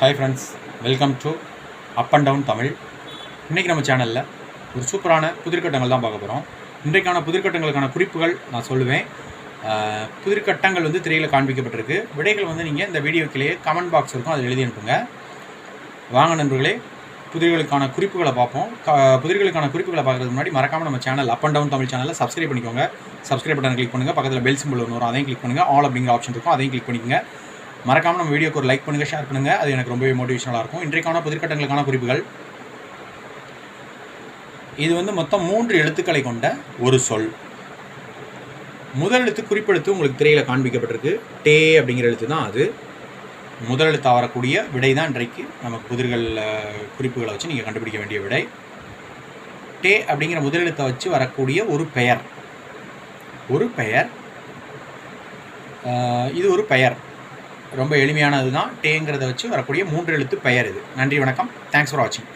Hi friends welcome to up and down Tamil இன்றைக்கி நம்ம சேனலில் ஒரு சூப்பரான புதிர்கட்டங்கள் தான் பார்க்க போகிறோம் இன்றைக்கான புதிர்கட்டங்களுக்கான குறிப்புகள் நான் சொல்லுவேன். புதிர்கட்டங்கள் வந்து திரையில் காண்பிக்கப்பட்டிருக்கு. விடைகள் வந்து நீங்கள் இந்த வீடியோக்கிலேயே கமெண்ட் பாக்ஸ் இருக்கும். அதில் எழுதி அனுப்புங்க. வாங்க நண்பர்களே புதிர்களுக்கான குறிப்புகளை பார்ப்போம். க- புதிர்களுக்கான குறிப்புகளை பார்க்குறதுக்கு முன்னாடி மறக்காமல் நம்ம channel up and down Tamil சேனலில் சப்ஸ்கிரைப் பண்ணிக்கோங்க. சப்ஸ்கிரைப் பட்டன் கிளிக் பண்ணுங்கள் பக்கத்தில் பெல் சிம்பிள் ஒன்று வரும். அதையும் கிளிக் பண்ணுங்கள் ஆல் அப்படிங்கிற ஆப்ஷன் இருக்கும். அதையும் கிளிக் பண்ணிக்கோங்க. மறக்காமல் நம்ம வீடியோக்கு ஒரு லைக் பண்ணுங்கள் ஷேர் பண்ணுங்கள் அது எனக்கு ரொம்பவே மோட்டிவேஷனலாக இருக்கும். இன்றைக்கான புதிர்கட்டங்களுக்கான குறிப்புகள். இது வந்து மொத்தம் மூன்று எழுத்துக்களை கொண்ட ஒரு சொல். முதல் எழுத்து குறிப்பெழுத்து உங்களுக்கு திரையில் காண்பிக்கப்பட்டிருக்கு. டே அப்படிங்கிற எழுத்து தான் அது. முதல் எழுத்து வரக்கூடிய விடை தான் இன்றைக்கு நமக்கு புதிர்கள் குறிப்புகளை வச்சு நீங்கள் கண்டுபிடிக்க வேண்டிய விடை. டே அப்படிங்கிற முதல் எழுத்தை வச்சு வரக்கூடிய ஒரு பெயர். ஒரு பெயர். இது ஒரு பெயர். ரொம்ப எளிமையானது தான் டேங்கிறத வச்சு வரக்கூடிய மூன்று எழுத்து பெயர் இது. நன்றி வணக்கம். தேங்க்ஸ் ஃபார் வாட்சிங்